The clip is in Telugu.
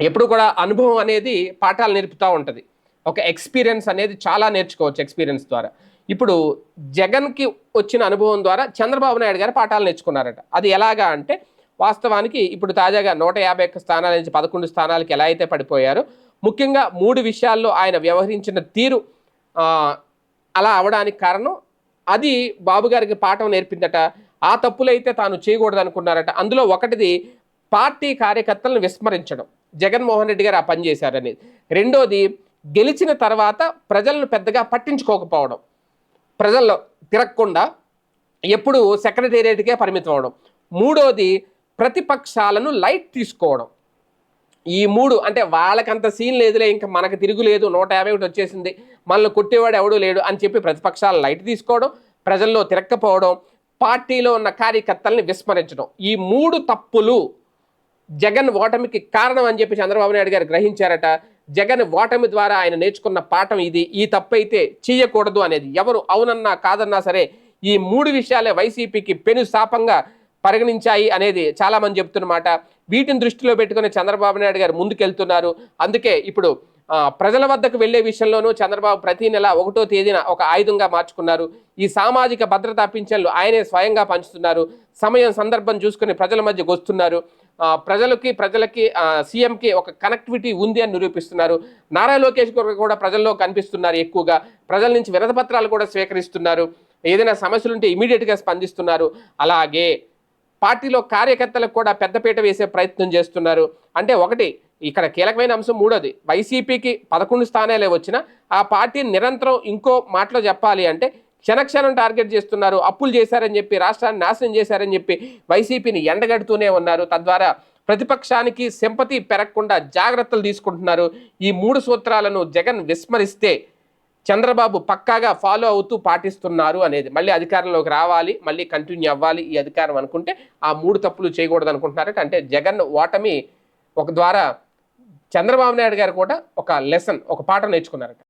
ఎప్పుడు కూడా అనుభవం అనేది పాఠాలు నేర్పుతూ ఉంటుంది. ఒక ఎక్స్పీరియన్స్ అనేది చాలా నేర్చుకోవచ్చు ఎక్స్పీరియన్స్ ద్వారా. ఇప్పుడు జగన్కి వచ్చిన అనుభవం ద్వారా చంద్రబాబు నాయుడు గారు పాఠాలు నేర్చుకున్నారట. అది ఎలాగా అంటే వాస్తవానికి ఇప్పుడు తాజాగా నూట యాభై ఒక్క స్థానాల నుంచి పదకొండు స్థానాలకి ఎలా అయితే పడిపోయారో ముఖ్యంగా మూడు విషయాల్లో ఆయన వ్యవహరించిన తీరు అలా అవడానికి కారణం అది బాబు గారికి పాఠం నేర్పిందట. ఆ తప్పులైతే తాను చేయకూడదు అనుకున్నారట అందులో ఒకటిది పార్టీ కార్యకర్తలను విస్మరించడం. జగన్మోహన్ రెడ్డి గారు ఆ పని చేశారనేది రెండోది గెలిచిన తర్వాత ప్రజలను పెద్దగా పట్టించుకోకపోవడం. ప్రజల్లో తిరగకుండా ఎప్పుడు సెక్రటేరియట్కే పరిమితం అవడం. మూడోది ప్రతిపక్షాలను లైట్ తీసుకోవడం. ఈ మూడు అంటే వాళ్ళకంత సీన్ లేదులే ఇంకా మనకు తిరుగులేదు నూట యాభై ఒకటి వచ్చేసింది మనల్ని కొట్టేవాడు ఎవడూ లేడు అని చెప్పి ప్రతిపక్షాలు లైట్ తీసుకోవడం ప్రజల్లో తిరక్కపోవడం పార్టీలో ఉన్న కార్యకర్తల్ని విస్మరించడం. ఈ మూడు తప్పులు జగన్ ఓటమికి కారణం అని చెప్పి చంద్రబాబు నాయుడు గారు గ్రహించారట. జగన్ ఓటమి ద్వారా ఆయన నేర్చుకున్న పాఠం ఇది. ఈ తప్పైతే చేయకూడదు అనేది ఎవరు అవునన్నా కాదన్నా సరే ఈ మూడు విషయాలే వైసీపీకి పెను శాపంగా పరిగణించాయి అనేది చాలామంది చెప్తున్నమాట. వీటిని దృష్టిలో పెట్టుకుని చంద్రబాబు నాయుడు గారు ముందుకెళ్తున్నారు. అందుకే ఇప్పుడు ప్రజల వద్దకు వెళ్ళే విషయంలోనూ చంద్రబాబు ప్రతి నెల ఒకటో తేదీన ఒక ఆయుధంగా మార్చుకున్నారు. ఈ సామాజిక భద్రతా పింఛన్లు ఆయనే స్వయంగా పంచుతున్నారు. సమయం సందర్భం చూసుకుని ప్రజల మధ్యకు వస్తున్నారు. ప్రజలకి ప్రజలకి సీఎంకి ఒక కనెక్టివిటీ ఉంది అని నిరూపిస్తున్నారు. నారా లోకేష్ గారు కూడా ప్రజల్లో కనిపిస్తున్నారు ఎక్కువగా. ప్రజల నుంచి విరతపత్రాలు కూడా స్వీకరిస్తున్నారు. ఏదైనా సమస్యలు ఉంటే ఇమీడియట్గా స్పందిస్తున్నారు. అలాగే పార్టీలో కార్యకర్తలకు కూడా పెద్దపీట వేసే ప్రయత్నం చేస్తున్నారు. అంటే ఒకటి ఇక్కడ కీలకమైన అంశం మూడోది. వైసీపీకి పదకొండు స్థానాలే వచ్చినా ఆ పార్టీ నిరంతరం ఇంకో మాటలో చెప్పాలి అంటే క్షణక్షణం టార్గెట్ చేస్తున్నారు అప్పులు చేశారని చెప్పి రాష్ట్రాన్ని నాశనం చేశారని చెప్పి వైసీపీని ఎండగడుతూనే ఉన్నారు. తద్వారా ప్రతిపక్షానికి సింపతి పెరగకుండా జాగ్రత్తలు తీసుకుంటున్నారు. ఈ మూడు సూత్రాలను జగన్ విస్మరిస్తే చంద్రబాబు పక్కాగా ఫాలో అవుతూ పాటిస్తున్నారు అనేది. మళ్ళీ అధికారంలోకి రావాలి మళ్ళీ కంటిన్యూ అవ్వాలి ఈ అధికారం అనుకుంటే ఆ మూడు తప్పులు చేయకూడదు అనుకుంటున్నారట అంటే జగన్ ఓటమి ఒక ద్వారా చంద్రబాబు నాయుడు గారు కూడా ఒక లెసన్ ఒక పాఠం నేర్చుకున్నారట.